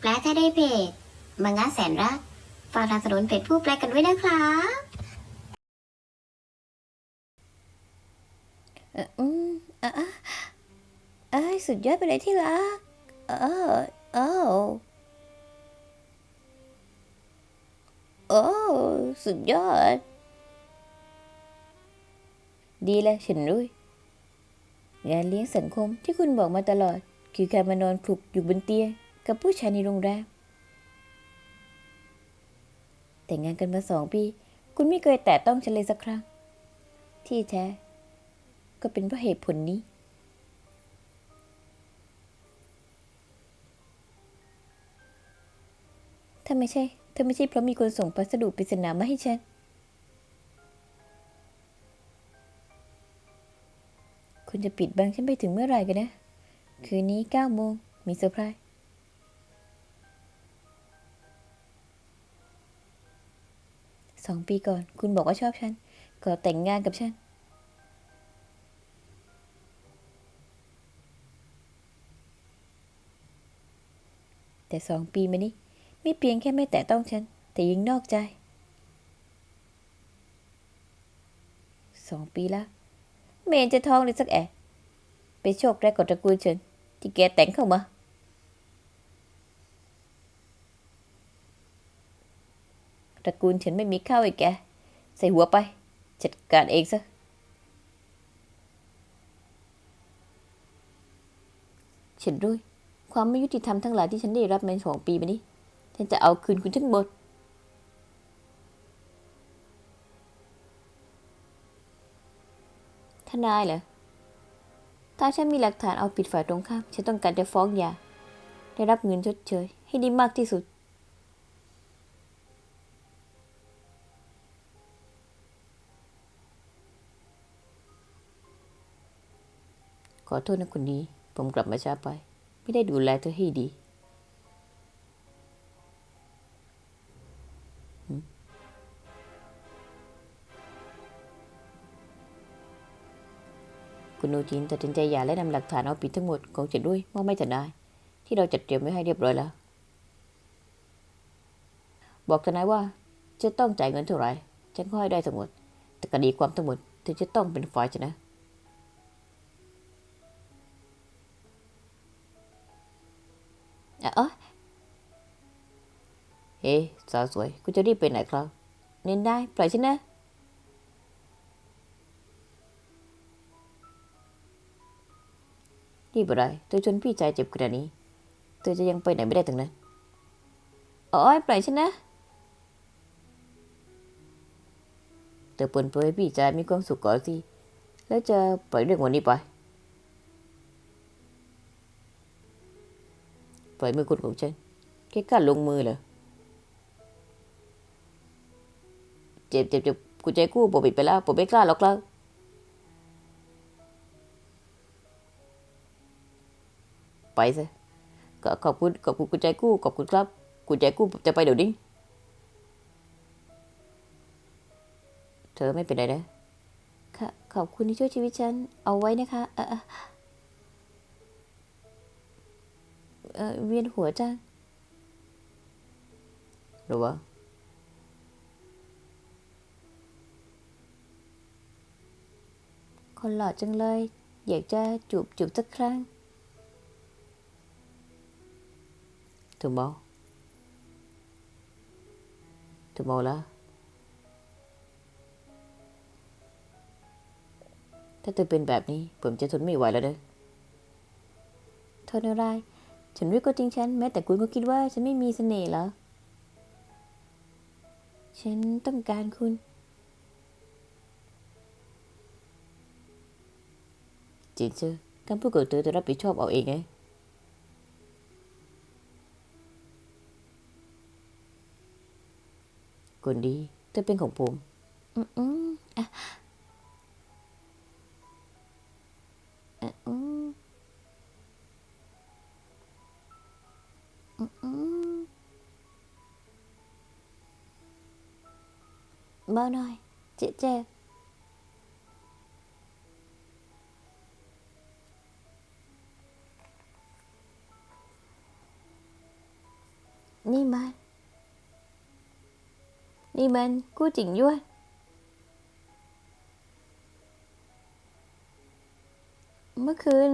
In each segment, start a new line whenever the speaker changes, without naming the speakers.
แปลถ้าได้เพจมังงะแสนรักฝากทางสนุนเพจผู้แปลกันด้วยนะครับ
เอออืมอะเอ้ยสุดยอดไปเลยที่รักเออโอ้โอ้สุดยอด ดีเลยฉันรู้งานเลี้ยงสังคมที่คุณบอกมาตลอด คือการมานอนคลุกอยู่บนเตียง กับผู้ชายในโรงแรม แต่งงานกันมาสองปี คุณไม่เคยแตะต้องฉันเลยสักครั้ง ที่แท้ ก็เป็นเพราะเหตุผลนี้ ถ้าไม่ใช่ ถ้าไม่ใช่เพราะมีคนส่งพัสดุปริศนามาให้ฉันคุณจะปิดบังฉันไปถึงเมื่อไหร่กันนะ คืนนี้เก้าโมงมีเซอร์ไพรส์ องปีก่อน คุณบอกว่าชอบฉัน ก็แต่งงานกับฉัน แต่สองปีมานี้ ไม่เพียงแค่ไม่แตะต้องฉัน แต่ยังนอกใจสองปีแล้วไม่เห็นจะท้องเลยสักแอะไปโชคแรกของตระกูลฉันที่แกแต่งเข้ามา ตระกูลฉันไม่มีข้าวให้แก ใส่หัวไป จัดการเองซะ ฉันรู้ความไม่ยุติธรรมทั้งหลายที่ฉันได้รับมาสองปีมานี้ ฉันจะเอาคืนคุณทั้งหมดทนายเหรอ ถ้าฉันมีหลักฐานเอาผิดฝ่ายตรงข้าม ฉันต้องการจะฟ้องหย่า ได้รับเงินชดเชย ให้ดีมากที่สุด ขอโทษนะคุณดีผมกลับมาช้าไป ไม่ได้ดูแลเธอให้ดี คุณโนจินตัดสินใจหย่าและนำหลักฐานเอาผิดทั้งหมดของเจดด้วยมอบไม่ทนายที่เราจัดเตรียมไว้ให้เรียบร้อยแล้ว บอกทนายว่าจะต้องจ่ายเงินเท่าไหร่ฉันก็ให้ได้ทั้งหมด แต่คดีความทั้งหมดเธอจะต้องเป็นฝ่ายชนะ เออเฮ้สาวสวยคุณจะรีบไปไหนครับ เน้นได้ ปล่อยฉันนะ รีบอะไรเธอจนพี่ชายเจ็บขนาดนี้ เธอจะยังไปไหนไม่ได้ถึงนั้นโอ้ยปล่อยฉันนะ เธอปิดเผยให้พี่ชายมีความสุขก่อนสิ แล้วจะปล่อยเรื่องวันนี้ไป ปล่อยมือคุณของฉันแค่กล้าลงมือเหรอ เจ็บเจ็บเจ็บกูใจกู้ผมปิดไปแล้วผมไม่กล้าหรอกแล้วไปซะก็ขอบคุณขอบคุณกุญแจกู้ขอบคุณครับกุญแจกู้จะไปเดี๋ยวนี้ เธอไม่เป็นไรนะค่ะขอบคุณที่ช่วยชีวิตฉัน เอาไว้นะคะเออ เวียนหัวจังหรือว่าคนหล่อจังเลย อยากจะจูบจูบสักครั้งเธอเมาเธอเมาแล้วถ้าเธอเป็นแบบนี้ ผมจะทนไม่ไหวแล้วเด้อทนอะไร ฉันรู้ก็จริงฉันแม้แต่คุณก็คิดว่าฉันไม่มีเสน่ห์เหรอ ฉันต้องการคุณจริงเชื่อการพูดกับเธอจะรับผิดชอบเอาเองไงคนดีเธอเป็นของผม อืมอืมอะ เบาหน่อยเจ๊เจ๊นี่มันนี่มันกู้จิงย้วนเมื่อคืน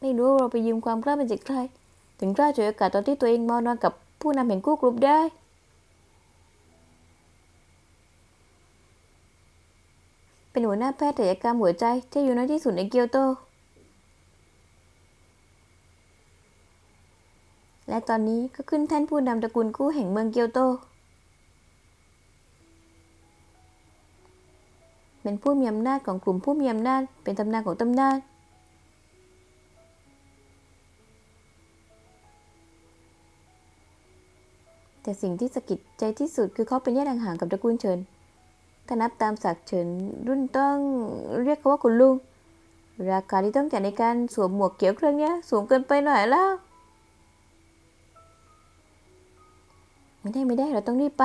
ไม่รู้เราไปยืมความกล้ามาจากใคร ถึงกล้าฉวยโอกาสตอนที่ตัวเองมานอนกับผู้นำแห่งกู้กรุ๊ปได้เป็นหัวหน้าแพทย์ศัลยกรรมหัวใจที่อยู่น้อยที่สุดในเกียวโต และตอนนี้ก็ขึ้นแท่นผู้นำตระกูลกู้แห่งเมืองเกียวโต เป็นผู้มีอำนาจของกลุ่มผู้มีอำนาจเป็นตำนานของตำนาน แต่สิ่งที่สะกิดใจที่สุดคือเขาเป็นญาติห่างๆกับตระกูลเฉินถ้านับตามศักดิ์เฉินรุ่นต้องเรียกเขาว่าคุณลุง ราคาที่ต้องจ่ายในการสวมหมวกเขียวเครื่องนี้สูงเกินไปหน่อยแล้วไม่ได้ไม่ได้เราต้องรีบไป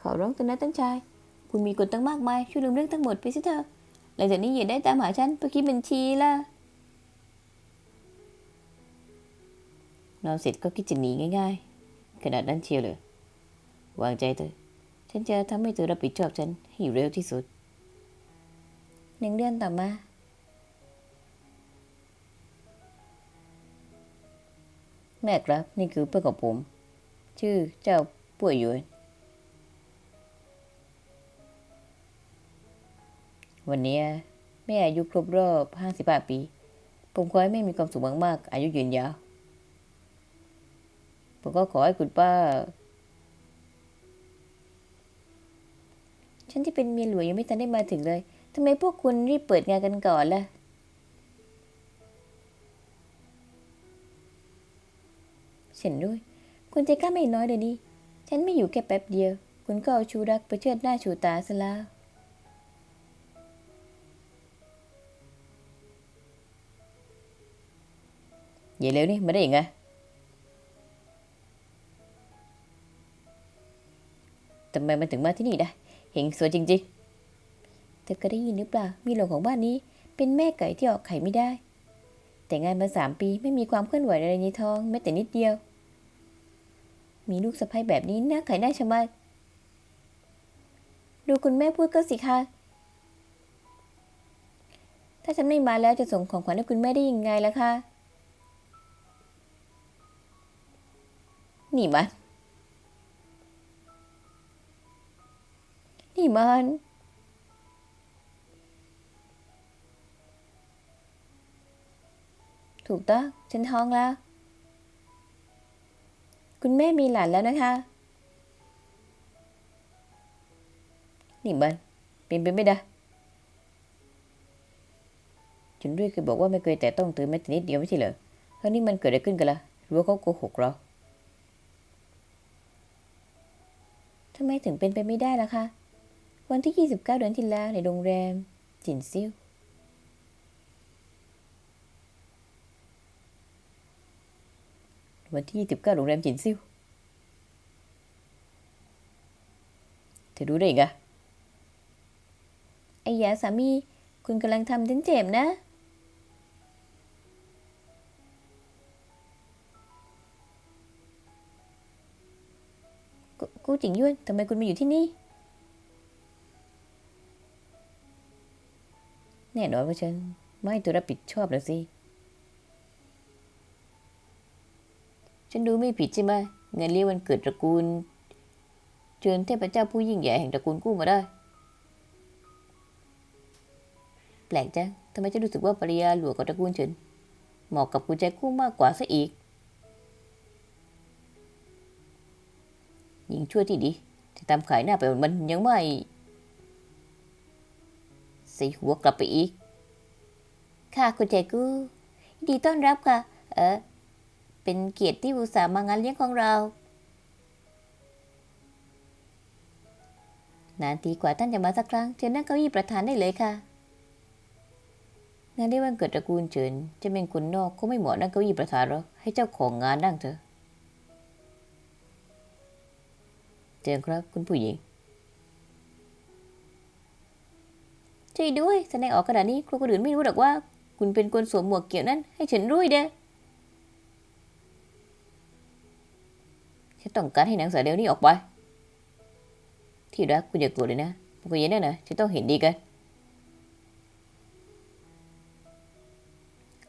ขอร้องเถอะนะตั้งชายคุณมีคนตั้งมากมายช่วยลืมเรื่องทั้งหมดไปสิเถอะหลังจากนี้อย่าได้ตามหาฉันเพื่อคิดบัญชีล่ะ นอนเสร็จก็คิดจะหนีง่าย ๆ ขนาดนั้นเชียวเลย วางใจเถอะฉันจะทำให้เธอรับผิดชอบฉันให้เร็วที่สุด หนึ่งเดือนต่อมาแม่ครับนี่คือเพื่อนของผม ชื่อเจ้าป่วยหยวนวันนี้แม่อายุครบรอบ 55 ปี ผมขอให้แม่มีความสุขมากๆ อายุยืนยาว ผมก็ขอให้คุณป้า ฉันที่เป็นเมียหลวงยังไม่ทันได้มาถึงเลยทำไมพวกคุณรีบเปิดงานกันก่อนล่ะฉันด้วย คุณใจกล้าไม่น้อยเลยนี่ ฉันไม่อยู่แค่แป๊บเดียว คุณก็เอาชูรักไปเชิดหน้าชูตาซะแล้วอย่าเร็ว ทำไมมันถึงมาที่นี่ได้ เห็นสวยจริงๆ เธอก็ได้ยินหรือเปล่า มีหลงของบ้านนี้ เป็นแม่ไก่ที่ออกไข่ไม่ได้ แต่งานมาสามปีไม่มีความเคลื่อนไหวอะไรในท้องแม้แต่นิดเดียว มีลูกสะใภ้แบบนี้น่าไข่น่าชะมัดดูคุณแม่พูดก็สิคะ ถ้าฉันไม่มาแล้วจะส่งของขวัญให้คุณแม่ได้ยังไงล่ะคะ นี่มัน นี่มัน ถูกต้องฉันท้องแล้ว คุณแม่มีหลานแล้วนะคะ นี่มันเป็นไปไม่ได้จุนด้วยเคยบอกว่าไม่เคยแต่ต้องเธอแม้แต่นิดเดียวไม่ใช่เหรอแล้วนี่มันเกิดอะไรขึ้นกันล่ะหรือว่าเขาโกหกเราทำไมถึงเป็นไปไม่ได้ล่ะคะ วันที่ 29 เดือนที่แล้วในโรงแรม จินซิ่ววันที่ 29 โรงแรมจินซิ่วเธอรู้ได้ไงไอ้ยาสามี คุณกำลังทำฉันเจ็บนะกูกูจิงยวนทำไมคุณมาอยู่ที่นี่ แน่นอนว่าฉัน ไม่ตัวรับผิดชอบแล้วสิ ฉันดูไม่ผิดใช่ไหมเงินเลี้ยงวันเกิดตระกูล เชิญเทพเจ้าผู้ยิ่งใหญ่แห่งตระกูลกู้มาได้ แปลกจังทำไมฉันรู้สึกว่าปริยาหลวงกับตระกูลเฉินเหมาะกับกุญแจกู้มากกว่าซะอีกยิงช่วยที่ดีจะทำขายหน้าไปมันยังไม่ ส่หัวกลับไปอีก ค่ะคุณใจกู้ยินดีต้อนรับค่ะ เออเป็นเกียรติที่อุตส่าห์มางานเลี้ยงของเรา นานทีกว่าท่านจะมาสักครั้งเชิญนั่งเก้าอี้ประธานได้เลยค่ะ งานได้วันเกิดตระกูลเฉินจะเป็นคนนอกก็ไม่เหมาะนั่งเก้าอี้ประธานหรอกให้เจ้าของงานนั่งเถอะ เจอครับคุณผู้หญิง ช่วยด้วยแสดงออกขนาดนี้ครูคนอื่นไม่รู้หรอกว่า คุณเป็นคนสวมหมวกเกี่ยวนั้นให้ฉันรู้เด้อฉันต้องการให้หนังสือเดียวนี้ออกไป ที่รักคุณอย่าโกรธเลยนะพวกคุณอยังนั้นนะฉันต้องเห็นดีกัน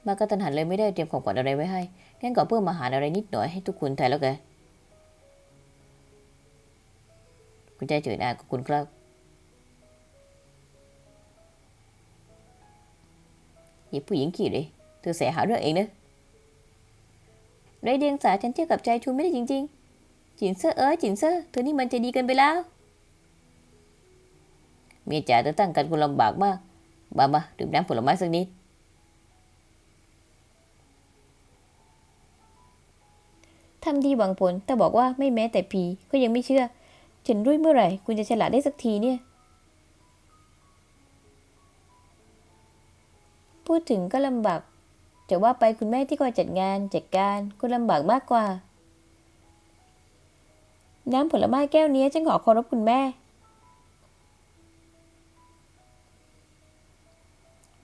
มากระตันหันเลยไม่ได้เตรียมของขวัญอะไรไว้ให้งั้นก็เพิ่มอาหารอะไรนิดหน่อยให้ทุกคนแทนแล้วกันคุณใจเฉยหน้ากับคุณครับ ย่าผู้หญิงขี้เลยเธอเสียหาเรื่องเองนะไรเดียงสาฉันเทียบกับใจชูไม่ได้จริง ๆ จินเซอร์เอ้ยจินเซอร์เธอนี่มันจะดีเกันไปแล้ว เมียจ๋าเธอตั้งกันคุณลำบากมากมามาดื่มน้ำผลไม้สักนิดทำดีหวังผลแต่บอกว่าไม่แม้แต่ผีก็ยังไม่เชื่อ ฉันรุ่ยเมื่อไหร่ คุณจะฉลาดได้สักทีเนี่ย พูดถึงก็ลำบากจะว่าไปคุณแม่ที่คอยจัดงานจัดการก็ลำบากมากกว่า น้ำผลไม้แก้วนี้ฉันขอเคารพคุณแม่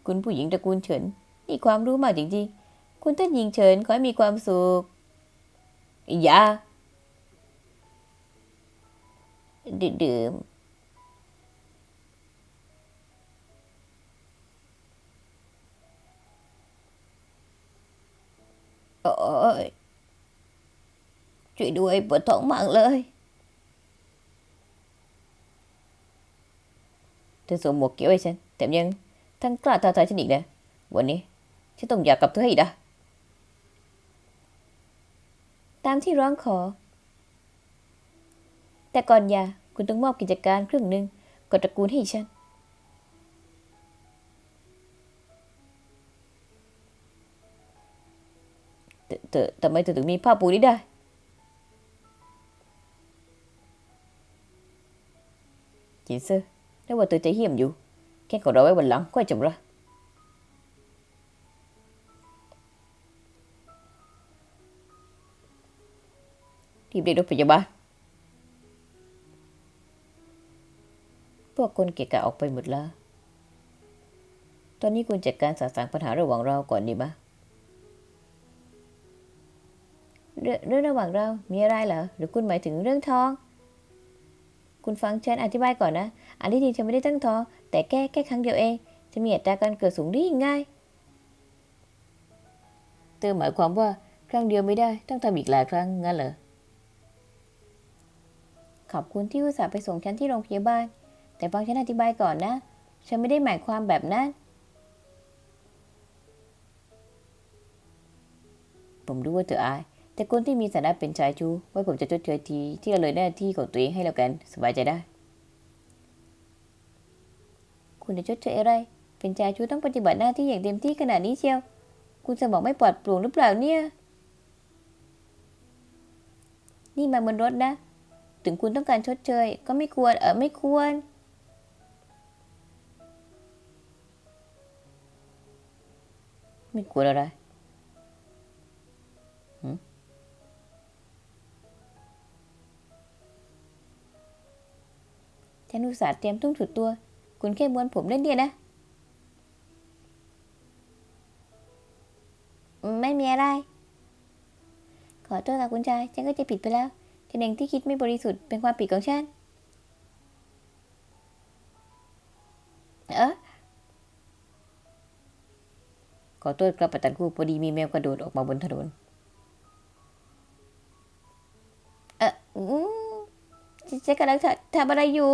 คุณผู้หญิงตระกูลเฉินมีความรู้มากจริงๆ คุณท่านหญิงเฉินขอให้มีความสุขอย่าดื่ม โอ้ยช่วยด้วยปวดท้องมากเลยเธอสวมหมวกเกี่ยวให้ฉันแถมยังทั้งกล้าท้าทายฉันอีกนะ วันนี้ฉันต้องอยากกับเธอให้ได้ตามที่ร้องขอ แต่ก่อนอย่าคุณต้องมอบกิจการครึ่งหนึ่งกดตระกูลให้ฉัน แต่ทำไมเธอถึงมีผ้าปูนี้ได้ จินเซอร์ได้ว่าเธอใจเหี้ยมอยู่ แค่ขอเราไว้วันหลังก็จบละรีบเรียกรถพยาบาลพวกคนเกะกะออกไปหมดแล้ว ตอนนี้คุณจัดการสะสางปัญหาระหว่างเราก่อนดีไหม เรื่องเรื่องระหว่างเรา มีอะไรเหรอ หรือคุณหมายถึงเรื่องท้อง คุณฟังฉันอธิบายก่อนนะ อันที่จริงฉันไม่ได้ตั้งท้อง แต่แก้แค่ครั้งเดียวเอง จะมีอัตราการเกิดสูงได้ยังไงเธอหมายความว่าครั้งเดียวไม่ได้ ต้องทำอีกหลายครั้งงั้นเหรอ ขอบคุณที่อุตส่าห์ไปส่งฉันที่โรงพยาบาล แต่ฟังฉันอธิบายก่อนนะ ฉันไม่ได้หมายความแบบนั้น ผมรู้ว่าเธออาย แต่คนที่มีฐานะเป็นชายชูไว้ผมจะชดเชยทีที่ละเลยหน้าที่ของตัวเองให้แล้วกันสบายใจได้ คุณจะชดเชยอะไร เป็นชายชูต้องปฏิบัติหน้าที่อย่างเต็มที่ขนาดนี้เชียว คุณสมองไม่ปลอดโปร่งหรือเปล่าเนี่ย นี่มาบนรถนะ ถึงคุณต้องการชดเชย ก็ไม่ควรเออไม่ควรไม่ควรอะไรหืม ฉันอุตส่าห์เตรียมทุ่มสุดตัว คุณแค่ม้วนผมเล่นเดียนะ ไม่มีอะไร ขอโทษค่ะคุณชาย ฉันก็จะผิดไปแล้ว ฉันเองที่คิดไม่บริสุทธิ์เป็นความผิดของฉัน เออขอโทษครับปัตตันคู่พอดีมีแมวกระโดดออกมาบนถนน ฉันฉันกำลังทำทำอะไรอยู่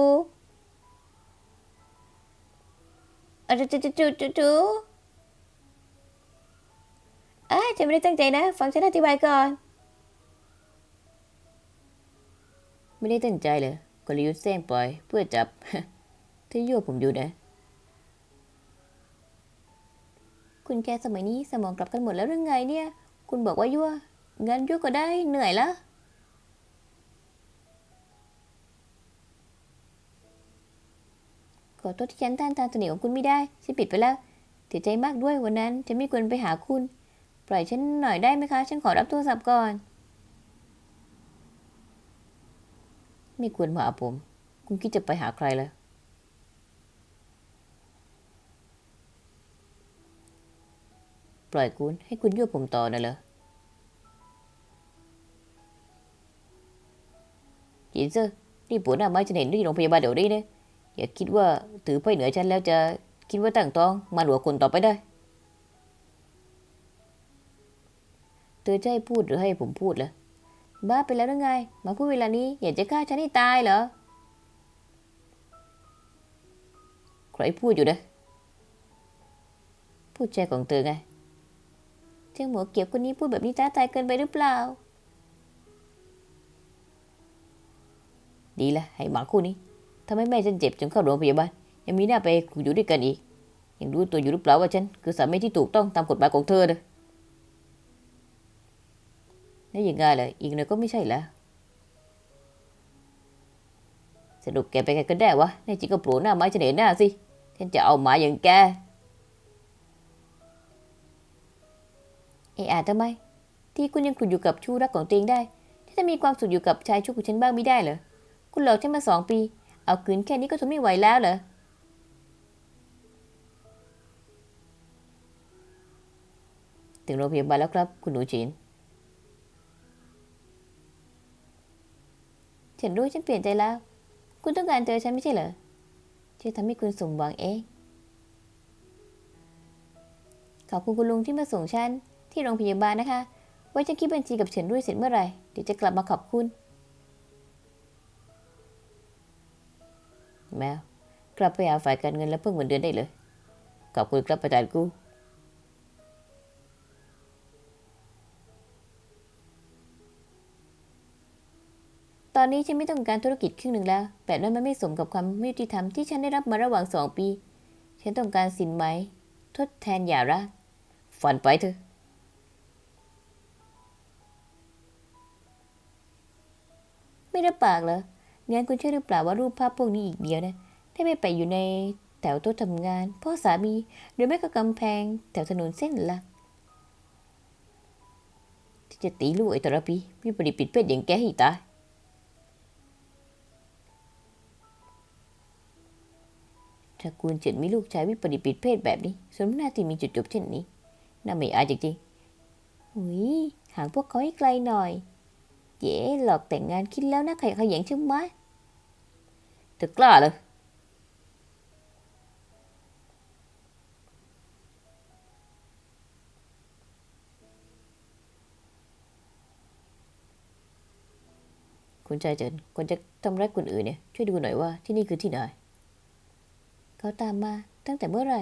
เออจูจูจูจูจูเอ้ยฉันไม่ได้ตั้งใจนะ ฟังฉันอธิบายก่อน ไม่ได้ตั้งใจเลยกลยุทธ์แซงปล่อย เพื่อจับที่ยั่วผมอยู่นะ คุณแกสมัยนี้สมองกลับกันหมดแล้วหรือไงเนี่ย คุณบอกว่ายั่ว งั้นยั่วก็ได้เหนื่อยละ อโทษที่ฉันต้านทานเสน่ห์ของคุณไม่ได้ฉันปิดไปแล้วเสียใจมากด้วยวันนั้นฉันไม่ควรไปหาคุณ ปล่อยฉันหน่อยได้ไหมคะ ฉันขอรับโทรศัพท์ก่อน ไม่ควรมาหาผม คุณคิดจะไปหาใครล่ะปล่อยคุณให้คุณยั่วผมต่อน่ะเหรอจีนเซอร์รีบปวดหน้าไมฉันเห็นที่โรงพยาบาลเดี๋ยวนี้เลย อย่าคิดว่าถือไปเหนือฉันแล้วจะคิดว่าตั้งท้องมาหลวคนต่อไปได้ เธอจะให้พูดหรือให้ผมพูดล่ะบ้าไปแล้วหรือไง มาพูดเวลานี้อยากจะฆ่าฉันให้ตายเหรอ ใครพูดอยู่นะพูดใจของเธอไงเจ้าหมวกเกียบคนนี้พูดแบบนี้ท้าทายเกินไปหรือเปล่า ดีละให้หมาคู่นี้ ทำให้แม่ฉันเจ็บจนเข้าโรงพยาบาล ยังมีหน้าไปอยู่ด้วยกันอีก ยังรู้ตัวอยู่หรือเปล่าว่าฉันคือสามีที่ถูกต้องตามกฎหมายของเธอเลยแล้ยังไงเล่ะอีกหน่อยก็ไม่ใช่แล้วสรุปแกไปกันก็ได้วะในจริงก็โผล่หน้าไม้เห็นหน้าสิ ฉันจะเอาหมาอย่างแก เอะอาทำไม ที่คุณยังคุณอยู่กับชู้รักของตัวเองได้ที่จะมีความสุขอยู่กับชายชู้ของฉันบ้างไม่ได้เหรอ คุณหลอกฉันมาสองปี เอาคืนแค่นี้ก็ทนไม่ไหวแล้วเหรอ ถึงโรงพยาบาลแล้วครับ คุณหนูจีน ฉันรู้ฉันเปลี่ยนใจแล้ว คุณต้องการเจอฉันไม่ใช่เหรอช่ทำให้คุณสมหวังเอง ขอบคุณคุณลุงที่มาส่งฉันที่โรงพยาบาลนะคะ ไว้จะคิดบัญชีกับเฉันด้วยเสร็จเมื่อไหร่ เดี๋ยวจะกลับมาขอบคุณ แมว กลับไปหาฝ่ายการเงินและเพิ่มเงินเดือนได้เลย ขอบคุณครับอาจารย์กูตอนนี้ฉันไม่ต้องการธุรกิจครึ่งหนึ่งแล้วแบบนั้นมันไม่สมกับความไม่ยุติธรรมที่ฉันได้รับมาระหว่างสองปี ฉันต้องการสินไหม ทดแทนหย่าร้างฝันไปเถอะ ไม่รับปากเหรอ งั้นคุณเชื่อหรือเปล่าว่ารูปภาพพวกนี้อีกเดียวนะถ้าไม่ไปอยู่ในแถวโต๊ะทำงาน พ่อสามีหรือไม่ก็กำแพง แถวถนนเส้นหลักที่จะตีลูกไอ้ตระปีวิปริปิดเพศอย่างแกให้ตายถ้าคุณเจ็ดมีลูกชายวิปริตปิดเพศแบบนี้สมหน้าที่มีจุดจบเช่นนี้น่าไม่อายจริงๆหุยห่างพวกเขาให้ไกลหน่อยเจ๊หลอกแต่งงานคิดแล้วนะใครขยันใช่ไหม เธอกล้าเลยคุณชายเจินคนจะทำร้ายคนอื่นเนี่ย ช่วยดูหน่อยว่าที่นี่คือที่ไหน เขาตามมาตั้งแต่เมื่อไหร่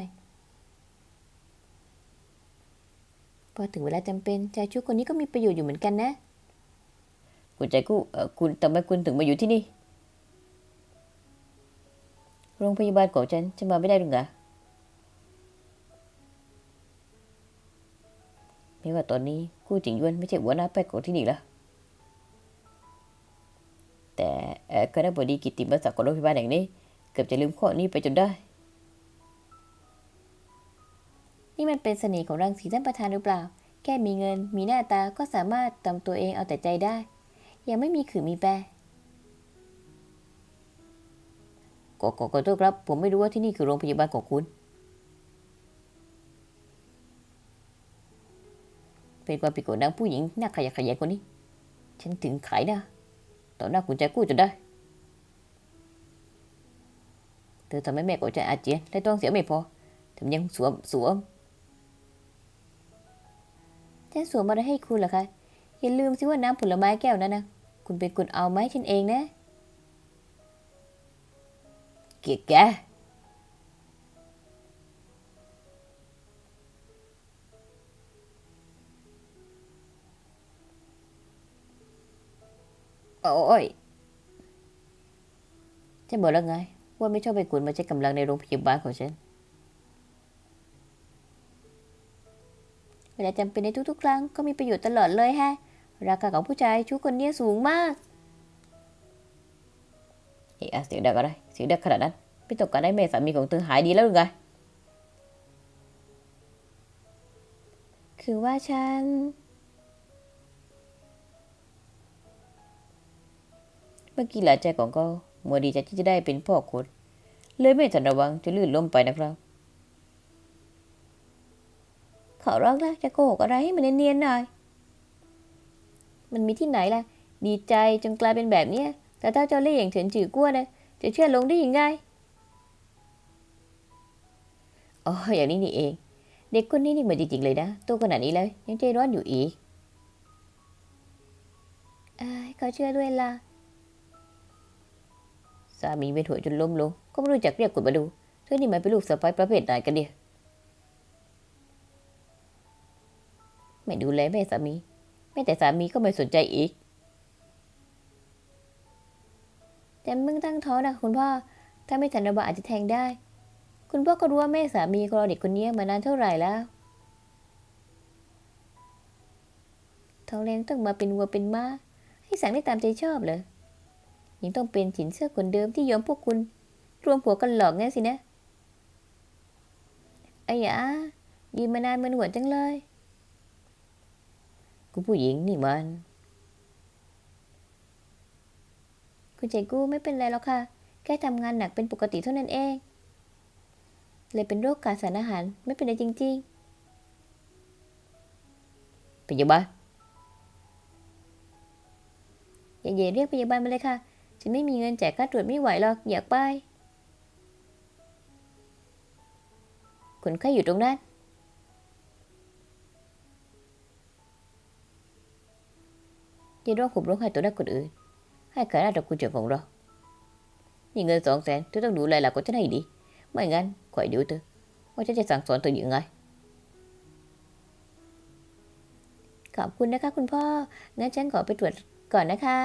พอถึงเวลาจำเป็นชายชู้คนนี้ก็มีประโยชน์อยู่เหมือนกันนะ คุณใจกู้เอ่อคุณทำไมคุณถึงมาอยู่ที่นี่ โรงพยาบาลของฉันฉันมาไม่ได้หรือไงไม่ว่าตอนนี้กู้จิงยวนไม่ใช่หัวหน้าแพทย์ของที่นี่แล้วแต่เออคณะบดีกิตติมศักดิ์ของโรงพยาบาลแห่งนี้ เกือบจะลืมข้อนี้ไปจนได้ นี่มันเป็นเสน่ห์ของรังสีท่านประธานหรือเปล่า แค่มีเงิน มีหน้าตาก็สามารถทำตัวเองเอาแต่ใจได้ ยังไม่มีขื่อมีแปร ขอขอขอโทษครับ ผมไม่รู้ว่าที่นี่คือโรงพยาบาลของคุณ เป็นความผิดของนางผู้หญิงหน้าขยะขยงคนนี้ ฉันถึงขายนะต่อหน้าคุณใจกู้จนได้ เธอทำให้แม่ของฉันอาเจียนและต้องเสียไม่พอแถมยังสวมสวมฉันสวมอะไรให้คุณเหรอคะ อย่าลืมสิว่าน้ำผลไม้แก้วนั้นนะ คุณเป็นคนเอาไหมาให้ฉันเองนะ กียแกโอ้ยฉันบอกแล้วไง ว่าไม่ชอบให้คุณมาใช้กำลังในโรงพยาบาลของฉัน เวลาจำเป็นในทุกๆ ครั้งก็มีประโยชน์ตลอดเลยฮะ ราคาของผู้ชายชู้คนเนี้ยสูงมาก เอ๊ะเสียงดังอะไรเสียงดังขนาดนั้นไม่ต้องการให้แม่สามีของเธอหายดีแล้วหรือไง คือว่าฉัน เมื่อกี้หลานใจของเขามัวดีใจที่จะได้เป็นพ่อคนเลยไม่ทันระวังจะลื่นล้มไปนะครับเขอร้องละจะโกหกอะไรให้มันเนียนๆหน่อย มันมีที่ไหนล่ะ ดีใจจนกลายเป็นแบบเนี้ย แต่ถ้าเจ้าเล่ห์อย่างเฉินจือกั้วนะจะเชื่อลงได้ยังไงอ๋ออย่างนี้นี่เอง เด็กคนนี้นี่เหมือนจริงๆเลยนะตัวขนาดนี้แล้วยังใจร้อนอยู่อีกเอ้ยเขาเชื่อด้วยล่ะสามีเป็นหัวจนล้มลงก็ไม่รู้จักเรียกกดมาดูเธอนี่มันเป็นลูกสะใภ้ประเภทไหนกันเนี่ยไม่ดูแลแม่สามีแม่แต่สามีก็ไม่สนใจอีก แต่มึงตั้งท้องนะคุณพ่อ ถ้าไม่ทันระบาอาจจะแทงได้ คุณพ่อก็รู้ว่าแม่สามีก็รอเด็กคนนี้มานานเท่าไหร่แล้วท้องแรงต้องมาเป็นวัวเป็นม้า ให้สั่งได้ตามใจชอบเลยยังต้องเป็นฉินเสื้อคนเดิมที่ยอมพวกคุณ รวมผัวกันหลอกงั้นสินะไอ้ยายืนมานานมันหวนจังเลย คุณผู้หญิงนี่มัน คุณใจกู้ไม่เป็นไรหรอกค่ะ แค่ทำงานหนักเป็นปกติเท่านั้นเอง เลยเป็นโรคขาดสารอาหารไม่เป็นไรจริงๆพยาบาลอย่าเย่เรียกพยาบาลมาเลยค่ะฉันไม่มีเงินจ่ายค่าตรวจไม่ไหวหรอกอยากไปคนไข้อยู่ตรงนั้นอย่าร้องห่มร้องไห้ต่อหน้คนอื่น ให้ขายหน้าดอกกุญแจของเรานี่เงินสองแสนเธอต้องดูแลหลักของฉันให้ดี ไม่งั้นคอยดูเธอว่าฉันจะสั่งสอนเธออย่างไง ขอบคุณนะคะคุณพ่อ งั้นฉันขอไปตรวจก่อนนะคะ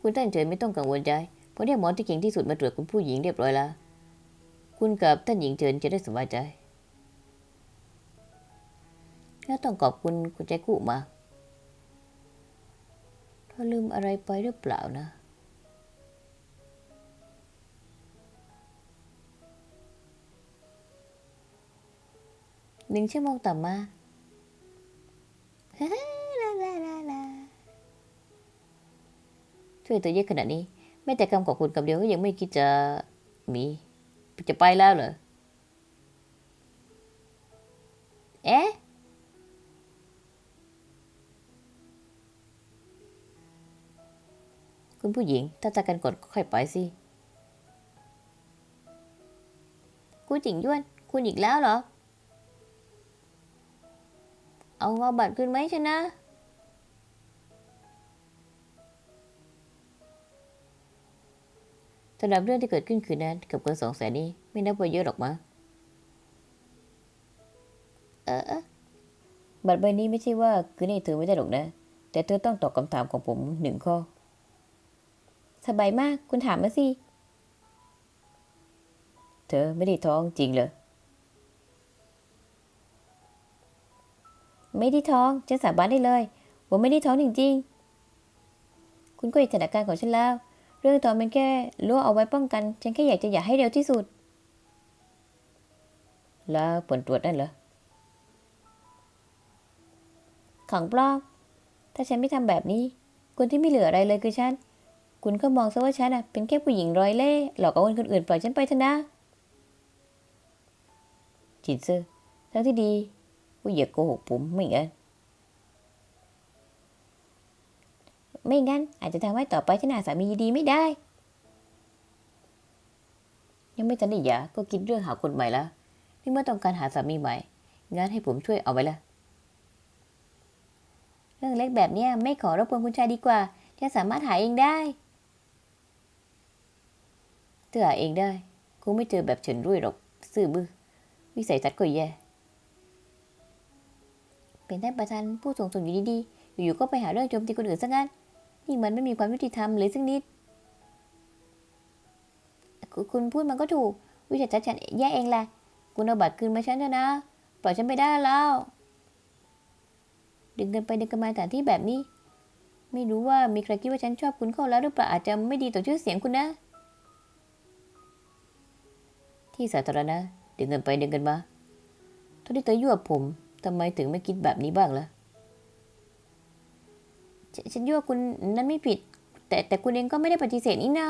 คุณท่านเฉินไม่ต้องกังวลใจ เพราะเรียกหมอที่เก่งที่สุดมาตรวจคุณผู้หญิงเรียบร้อยแล้ว คุณกับท่านหญิงเฉินจะได้สบายใจ แล้วต้องขอบคุณคุณใจกู้มาถ้าลืมอะไรไปหรือเปล่านะ หนึ่งชั่วโมงต่อมาลาลาลาลาช่วยตัวเยอะขนาดนี้ แม้แต่คำขอบคุณคำเดียวก็ยังไม่คิดจะมี จะไปแล้วเหรอ เอ๊ะ คุณผู้หญิง ถ้าจะกันก่อนก็ค่อยไปสิคุณจิงย้วน คุณอีกแล้วเหรอ เอาเอาบัตรคืนไหมชนะ สำหรับเรื่องที่เกิดขึ้นคืนนั้นกับเงินสองแสนนี้ไม่นับว่าเยอะหรอกมั้งเออเออบัตรใบนี้ไม่ใช่ว่าคืนให้เธอไม่ได้หรอกนะ แต่เธอต้องตอบคำถามของผมหนึ่งข้อ สบายมากคุณถามมาสิ เธอไม่ได้ท้องจริงเหรอ ไม่ได้ท้องฉันสาบานได้เลย ว่าไม่ได้ท้องจริงๆ คุณก็เห็นสถานการณ์ของฉันแล้ว เรื่องท้อมันแค่รู้เอาไว้ป้องกัน ฉันแค่อยากจะอยากให้เร็วที่สุด แล้วผลตรวจนั่นเหรอ ของปลอมถ้าฉันไม่ทำแบบนี้ คนที่ไม่เหลืออะไรเลยคือฉัน คุณก็มองซะว่าฉันน่ะเป็นแค่ผู้หญิงร้อยเล่ห์หลอกเอาเงินคนอื่นปล่อยฉันไปเถอะนะจินซอร์ทั้งที่ดีว่าอย่าโกหกผมไม่งั้น ไม่งั้น อาจจะทำให้ต่อไปฉันหาสามีดีไม่ได้ ยังไม่ทันได้หย่าก็คิดเรื่องหาคนใหม่แล้วนี่เมื่อต้องการหาสามีใหม่งั้นให้ผมช่วยเอาไว้ละเรื่องเล็กแบบเนี้ยไม่ขอรบกวนคุณชายดีกว่าฉันสามารถหาเองได้เธอหาเองได้คงไม่เจอแบบเฉินรุ่ยหรอกซื่อบื้อวิสัยทัศน์ก็แย่เป็นท่านประธานผู้ทรงส่งอยู่ดีๆ อยู่ๆ ก็ไปหาเรื่องโจมตีคนอื่นซะงั้น นี่มันไม่มีความยุติธรรมเลยสักนิด คุณพูดมันก็ถูก วิสัยทัศน์ฉันแย่เองแหละ คุณเอาบัตรคืนมาฉันเถอะนะ ปล่อยฉันไปได้แล้ว ดึงกันไปดึงกันมาสถานที่แบบนี้ ไม่รู้ว่ามีใครคิดว่าฉันชอบคุณเข้าแล้วหรือเปล่า อาจจะไม่ดีต่อชื่อเสียงคุณนะ ที่สาธารณะดึงกันไปดึงกันมาท่าที่เธอยั่วผมทำไมถึงไม่คิดแบบนี้บ้างล่ะ ฉฉันยั่วคุณนั้นไม่ผิด แต่แต่คุณเองก็ไม่ได้ปฏิเสธนี่นา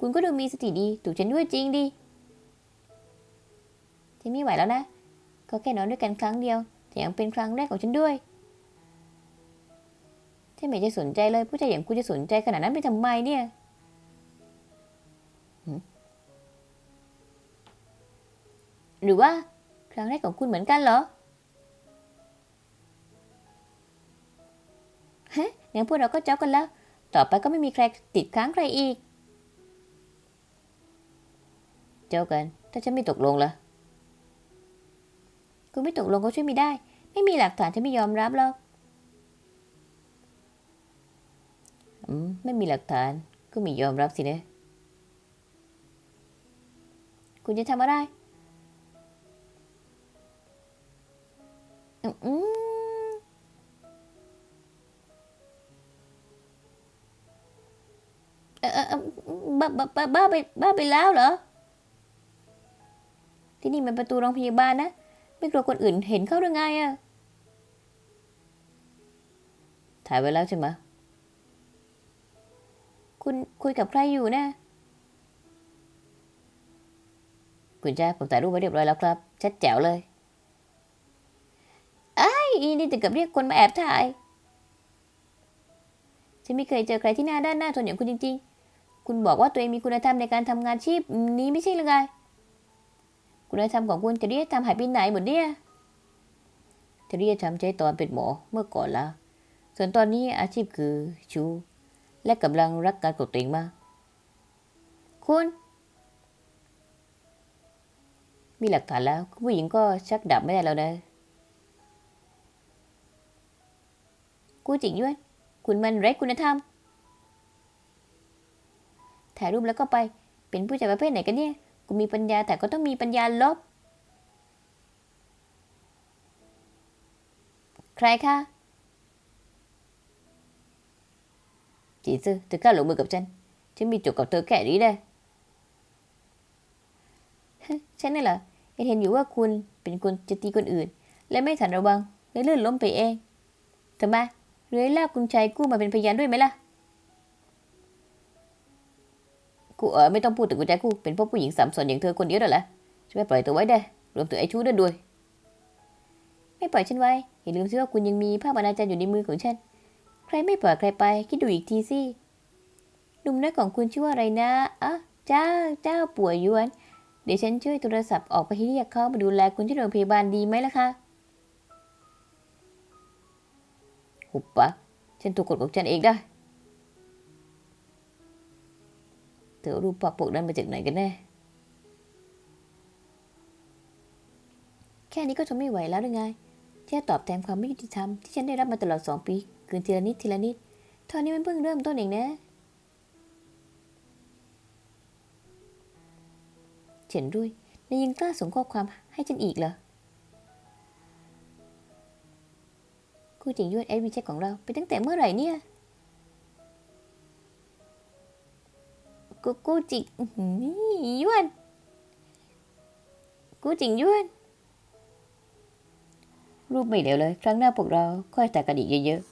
คุณก็ดูมีสติดี ถูกฉันด้วยจริงดิฉันไม่ไหวแล้วนะ ก็แค่นอนด้วยกันครั้งเดียวแต่ยังเป็นครั้งแรกของฉันด้วยฉันไม่จะสนใจเลย ผู้ชายอย่างคุณจะสนใจขนาดนั้นไปทำไมเนี่ยหรือว่าครั้งแรกของคุณเหมือนกันเหรอ งั้นพวกเราก็เจ้ากันแล้ว ต่อไปก็ไม่มีใครติดค้างใครอีก เจ้ากัน ถ้าฉันไม่ตกลงล่ะคุณไม่ตกลงก็ช่วยไม่ได้ ไม่มีหลักฐานฉันไม่ยอมรับหรอกอืมไม่มีหลักฐานก็ไม่ยอมรับสินะ คุณจะทำอะไร อืม เออเออบ้าบ้าบ้าบ้าไปบ้าไปแล้วเหรอ ที่นี่มันประตูโรงพยาบาลนะ ไม่กลัวคนอื่นเห็นเข้าหรือไงอะถ่ายไว้แล้วใช่ไหมคุณคุยกับใครอยู่นะ คุณจ้าผมถ่ายรูปไว้เรียบร้อยแล้วครับ ชัดแจ๋วเลยไอ้นี่ถึงกับเรียกคนมาแอบถ่าย ฉันไม่เคยเจอใครที่หน้าด้านหน้าทนอย่างคุณจริงๆ คุณบอกว่าตัวเองมีคุณธรรมในการทำงานชีพนี้ไม่ใช่หรือไง คุณธรรมของคุณจริยธรรมหายไปไหนหมดเนี่ยจริยธรรมใช้ตอนเป็นหมอเมื่อก่อนล้วส่วนตอนนี้อาชีพคือชูและกำลังรักการกดตัวเองมาก คุณ มีหลักฐานแล้วผู้หญิงก็ชักดับไม่ได้แล้วนะ กูจริงด้วย คุณมันไร้คุณธรรม ถ่ายรูปแล้วก็ไป เป็นผู้ชายประเภทไหนกันเนี่ย กูมีปัญญาแต่ก็ต้องมีปัญญาลบ ใครคะจีซือเธอกล้าลงมือกับฉัน ฉันมีจุกกับเธอแค่นี้ได้ฮะฉันนี่นเหรอเห็นเห็นอยู่ว่าคุณเป็นคนจะตีคนอื่น และไม่ทันระวังเลยลื่นล้มไปเองทำไมเรือลากคุณชายกู้มาเป็นพยานด้วยไหมล่ะ กูเออไม่ต้องพูดถึงกูใจกูเป็นพวกผู้หญิงสามส่วนอย่างเธอคนเดียวนั่นแหละช่วยปล่อยตัวไว้ได้รวมถึงไอ้ชู้ด้วยด้วย ไม่ปล่อยฉันไว้อย่าลืมสิว่าคุณยังมีภาพอนาจารอยู่ในมือของฉัน ใครไม่ปล่อยใครไปคิดดูอีกทีสิหนุ่มน้อยของคุณชื่อว่าอะไรนะอะเจ้าเจ้าป่วยยวน เดี๋ยวฉันช่วยโทรศัพท์ออกไปให้เรียกเขามาดูแลคุณที่โรงพยาบาลดีไหมล่ะคะหุบปะฉันถูกกดของฉันเองได้ เธอรูปภาพพวกนั้นมาจากไหนกันแน่ แค่นี้ก็ทนไม่ไหวแล้วหรือไงแค่ตอบแทนความไม่ยุติธรรมที่ฉันได้รับมาตลอดสองปี คืนทีละนิดทีละนิดเท่านี้มันเพิ่งเริ่มต้นเองนะเฉินรุ่ยนายยังกล้าส่งข้อความให้ฉันอีกเหรอคู่จิงยวดเอสวีเช็คของเราไปตั้งแต่เมื่อไหร่เนี่ย กูกูจิงอื้อหือยวน กูจิงยวน รูปไม่เดียวเลย ครั้งหน้าพวกเราค่อยแต่กันอีกเยอะๆ